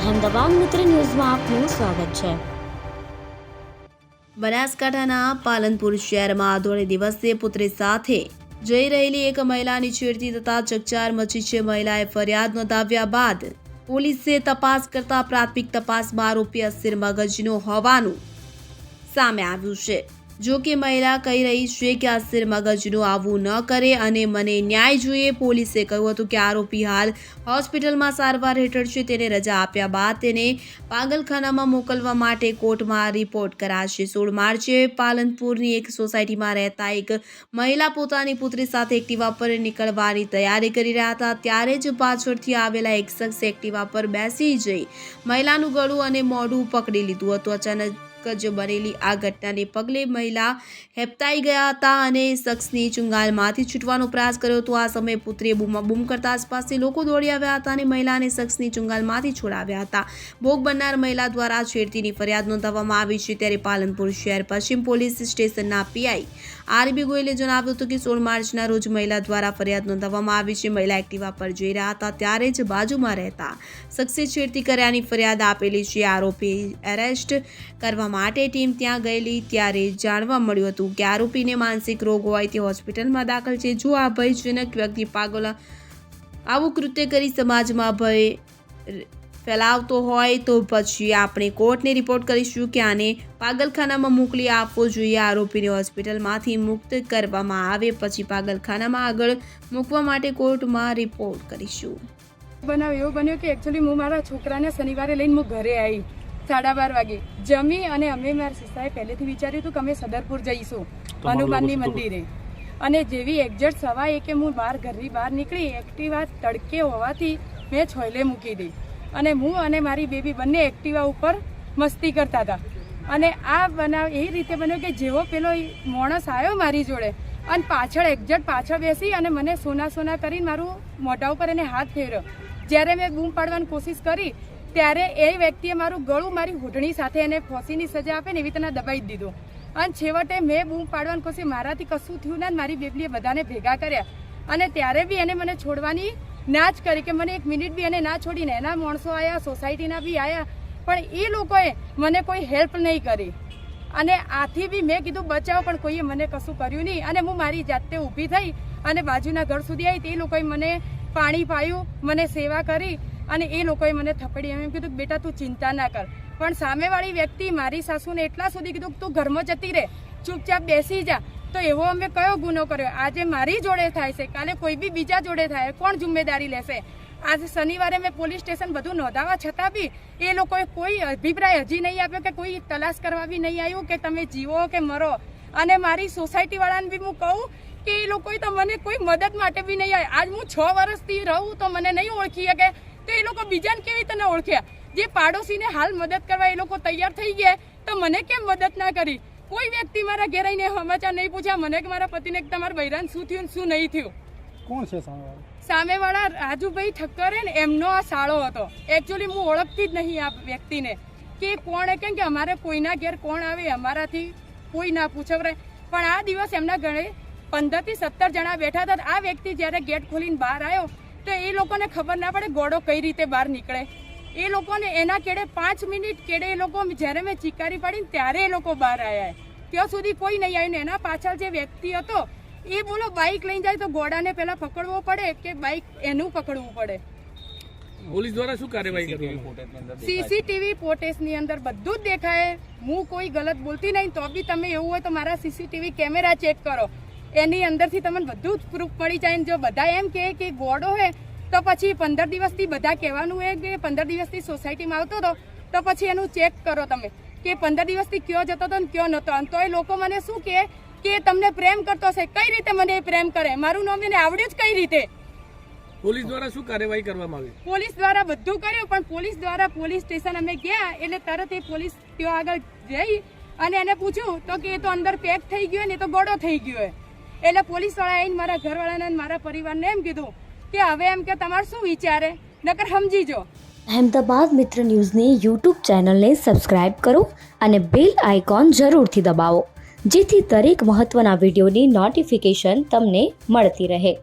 અહેમદાબાદ મિત્ર ન્યૂઝમાં આપનું સ્વાગત છે. બનાસકાંઠાના પાલનપુર શહેરમાં આધોળે દિવસે પુત્રી સાથે જઈ રહેલી એક મહિલાની છેડતી થતા ચકચાર મચી છે. મહિલાએ ફરિયાદ નોંધાવ્યા બાદ પોલીસે તપાસ કરતા પ્રાથમિક તપાસમાં આરોપી અસીર મગજનો હોવાનું સામે આવ્યું છે. જો કે મહિલા કહી રહી છે કે અસીર મગજનું આવું ન કરે અને મને ન્યાય જોઈએ. પોલીસે કહ્યું હતું કે આરોપી હાલ હોસ્પિટલમાં સારવાર હેઠળ છે. તેને રજા આપ્યા બાદ તેને પાગલખાનામાં મોકલવા માટે કોર્ટમાં રિપોર્ટ કરાશે. સોળ માર્ચે પાલનપુરની એક સોસાયટીમાં રહેતા એક મહિલા પોતાની પુત્રી સાથે એક્ટિવા પર નીકળવાની તૈયારી કરી રહ્યા હતા. ત્યારે જ પાછળથી આવેલા એક શખ્સે એક્ટિવા પર બેસી જઈ મહિલાનું ગળું અને મોઢું પકડી લીધું હતું. અચાનક જ બનેલી આ ઘટનાને પગલે મહિલા હેપતાઈ ગયા હતા અને શખ્સની ચુંગાલમાંથી છૂટવાનો પ્રયાસ કર્યો હતો. આ સમયે પુત્રીએ બૂમાબૂમ કરતા આસપાસથી લોકો દોડી આવ્યા હતા અને મહિલાને શખ્સની ચુંગાલમાંથી છોડાવ્યા હતા. ભોગ બનનાર મહિલા દ્વારા છેડતીની ફરિયાદ નોંધાવવામાં આવી છે. ત્યારે પાલનપુર શહેર પશ્ચિમ પોલીસ સ્ટેશનના પીઆઈ આરબી ગોયલે જણાવ્યું હતું કે સોળ માર્ચના રોજ મહિલા દ્વારા ફરિયાદ નોંધાવવામાં આવી છે. મહિલા એક્ટિવા પર જઈ રહ્યા હતા, ત્યારે જ બાજુમાં રહેતા શખ્સે છેડતી કર્યાની ફરિયાદ આપેલી છે. આરોપી એરેસ્ટ કરવા માટે ટીમ ત્યાં ગયેલી ત્યારે જાણવા મળ્યું હતું કે આરોપીને માનસિક રોગ હોય તે હોસ્પિટલમાં દાખલ છે. જો આ ભયજનક વ્યક્તિ પાગલ આવું કૃત્ય કરી સમાજમાં ભય ફેલાવતો હોય તો પછી આપણે કોર્ટને રિપોર્ટ કરીશું કે આને પાગલખાનામાં મોકલી આપવો જોઈએ. આરોપીને હોસ્પિટલમાંથી મુક્ત કરવામાં આવે પછી પાગલખાનામાં આગળ મૂકવા માટે કોર્ટમાં રિપોર્ટ કરીશું. બનાવ એવો બન્યો કે એકચ્યુઅલી હું મારા છોકરાને શનિવારે લઈને હું ઘરે આવી. સાડા બાર વાગે. જમી અને અમે મારા સિસ્તાએ પહેલેથી વિચાર્યું હતું કે અમે સદરપુર જઈશું હનુમાનની મંદિરે. અને જેવી એક્ઝેક્ટ સવા એકે હું બહાર ઘરની બહાર નીકળી એક્ટિવા તડકે હોવાથી મેં છોયલે મૂકી દઈ અને હું અને મારી બેબી બંને એક્ટિવા ઉપર મસ્તી કરતા હતા. અને આ બનાવ એ રીતે બન્યો કે જેવો પેલો માણસ આવ્યો મારી જોડે અને પાછળ એક્ઝેક્ટ પાછળ બેસી અને મને સોના સોના કરીને મારું મોઢા ઉપર એને હાથ ફેર્યો. જ્યારે મેં બૂમ પાડવાની કોશિશ કરી ત્યારે એ વ્યક્તિએ મારું ગળું મારી ઘૂંટણી સાથે એને ફોસીની સજા આપે ને એવી રીતના દબાઈ દીધો. અને છેવટે મેં બૂમ પાડવાની કોશિશ મારાથી કશું થયું ને મારી બેબલીએ બધાને ભેગા કર્યા. અને ત્યારે બી એને મને છોડવાની ના જ કરી કે મને એક મિનિટ બી એને ના છોડીને એના માણસો આવ્યા સોસાયટીના બી આવ્યા પણ એ લોકોએ મને કોઈ હેલ્પ નહીં કરી. અને આથી બી મેં કીધું, બચાવ, પણ કોઈએ મને કશું કર્યું નહીં. અને હું મારી જાતે ઊભી થઈ અને બાજુના ઘર સુધી આવી તે લોકોએ મને પાણી પાયું, મને સેવા કરી અને એ લોકોએ મને થપડી એમ કીધું બેટા તું ચિંતા ના કર. પણ સામેવાળી વ્યક્તિ મારી સાસુને એટલા સુધી કીધું કે તું ઘરમાં જતી રહે, ચૂપચાપ બેસી જા. તો એવો અમે કયો ગુનો કર્યો? આજે મારી જોડે થાય છે, કાલે કોઈ બી બીજા જોડે થાય, કોણ જિમ્મેદારી લેશે? આજે શનિવારે મેં પોલીસ સ્ટેશન બધું નોંધાવા છતાં બી એ લોકોએ કોઈ અભિપ્રાય હજી નહીં આપ્યો કે કોઈ તલાશ કરવા બી નહીં આવ્યું કે તમે જીવો કે મરો. અને મારી સોસાયટીવાળાને બી હું કહું કે એ લોકોએ તો મને કોઈ મદદ માટે બી નહીં આવી આજ હું છ વર્ષથી રહું તો મને નહીં ઓળખી શકે. તો એ લોકો બીજાને કેવી રીતે ઓળખ્યા? જે પાડોશીને હાલ મદદ કરવા એ લોકો તૈયાર થઈ ગયા તો મને કેમ મદદ ના કરી? કોઈ વ્યક્તિ મારા ઘેર આવીને સમાચાર નહીં પૂછ્યા મને કે મારા પતિને તમારા બૈરાન શું થયું શું નહીં થયું? કોણ છે સામેવાળા? રાજુભાઈ ઠક્કરે ને એમનો આ શાળો હતો. એકચ્યુઅલી હું ઓળખતી જ નહીં આ વ્યક્તિને. કે કોણ કેમ કે અમારે કોઈના ઘેર કોણ આવે અમારાથી કોઈ ના પૂછવરે પણ આ દિવસ એમના ઘરે પંદરથી સત્તર જણા બેઠા હતા. આ વ્યક્તિ જ્યારે ગેટ ખોલીને બહાર આવ્યો તો એ લોકોને ખબર ના પડે ઘોડો કઈ રીતે બહાર નીકળે. એ લોકોને એના કેડે પાંચ મિનિટ કેડે એ લોકો જ્યારે મેં ચીકારી પાડીને ત્યારે એ લોકો બહાર આવ્યા ત્યાં સુધી કોઈ નહીં આવ્યું ને એના પાછળ જે વ્યક્તિ હતો એ બોલો બાઇક લઈને જાય તો ઘોડાને પહેલા પકડવો પડે કે બાઇક એનું પકડવું પડે? પોલીસ દ્વારા શું કાર્યવાહી કરવી સીસીટીવી ફોટેજની અંદર બધું જ દેખાય. હું કોઈ ગલત બોલતી નહીં તો બી તમે એવું હોય તો મારા સીસીટીવી કેમેરા ચેક કરો. એની અંદરથી તમને બધું જ પ્રૂફ મળી જાય. ને જો બધા એમ કહે કે ગોળો હે તો પછી પંદર દિવસથી બધા કહેવાનું હોય કે પંદર દિવસથી સોસાયટીમાં આવતો હતો તો પછી એનું ચેક કરો તમે. કે પંદર દિવસથી કયો જતો હતો ને કયો નહોતો. અને તો એ લોકો મને શું કહે કે તમને પ્રેમ કરતો હશે. કઈ રીતે મને એ પ્રેમ કરે? મારું નામ એને આવડ્યું જ કઈ રીતે? પોલીસ દ્વારા શું કાર્યવાહી કરવામાં આવી? પોલીસ દ્વારા બધું કર્યું પણ પોલીસ દ્વારા પોલીસ સ્ટેશન અમે ગયા એટલે તરત એ પોલીસ ત્યાં આગળ જઈ અને એને પૂછ્યું તો કે એ તો અંદર પેક થઈ ગયો ને એ તો ગોળો થઈ ગયો. એટલે પોલીસવાળા આવીને મારા ઘરવાળાને મારા પરિવારને એમ કીધું કે હવે એમ કે તમારે શું વિચારે? નકર સમજી જો અહેમદાબાદ મિત્ર ન્યૂઝની યુટ્યુબ ચેનલને સબસ્ક્રાઇબ કરો અને બેલ આઇકોન જરૂરથી દબાવો, જેથી દરેક મહત્ત્વના વિડીયોની નોટિફિકેશન તમને મળતી રહે.